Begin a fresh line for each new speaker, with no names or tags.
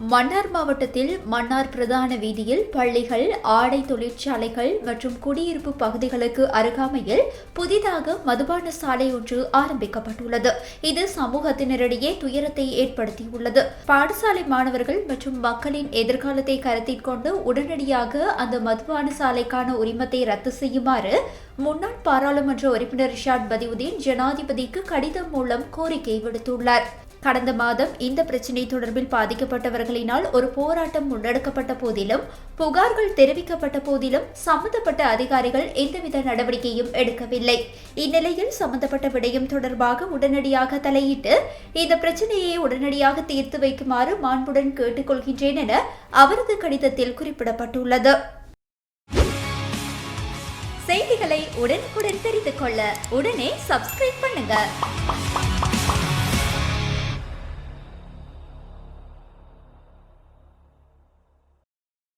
மன்னார் மாவட்டத்தில் மன்னார் பிரதான வீதியில் பள்ளிகள் ஆடை தொழிற்சாலைகள் மற்றும் குடியிருப்பு பகுதிகளுக்கு அருகாமையில் புதிதாக மதுபான சாலை ஒன்று ஆரம்பிக்கப்பட்டுள்ளது. இது சமூகத்தினரிடையே துயரத்தை ஏற்படுத்தியுள்ளது. பாடசாலை மாணவர்கள் மற்றும் மக்களின் எதிர்காலத்தை கருத்தில் கொண்டு உடனடியாக அந்த மதுபான சாலைக்கான உரிமத்தை ரத்து செய்யுமாறு முன்னாள் பாராளுமன்ற உறுப்பினர் ரிஷாட் பதியுதீன் ஜனாதிபதிக்கு கடிதம் மூலம் கோரிக்கை விடுத்துள்ளார். கடந்த மாதம் இந்த பிரச்சினை தொடர்பில் பாதிக்கப்பட்டவர்களினால் ஒரு போராட்டம் முன்னெடுக்கப்பட்ட போதிலும் புகார்கள் தெரிவிக்கப்பட்ட போதிலும் சம்பந்தப்பட்ட அதிகாரிகள் எந்தவித நடவடிக்கையும் எடுக்கவில்லை. இந்நிலையில் சம்பந்தப்பட்ட விடயம் தொடர்பாக உடனடியாக தலையிட்டு இந்த பிரச்சனையை உடனடியாக தீர்த்து வைக்குமாறு மாண்புடன் கேட்டுக்கொள்கின்றேன் என அவரது கடிதத்தில் குறிப்பிடப்பட்டுள்ளது. செய்திகளை உடனுக்குடன் தெரிந்து கொள்ள உடனே சப்ஸ்கிரைப் பண்ணுங்க.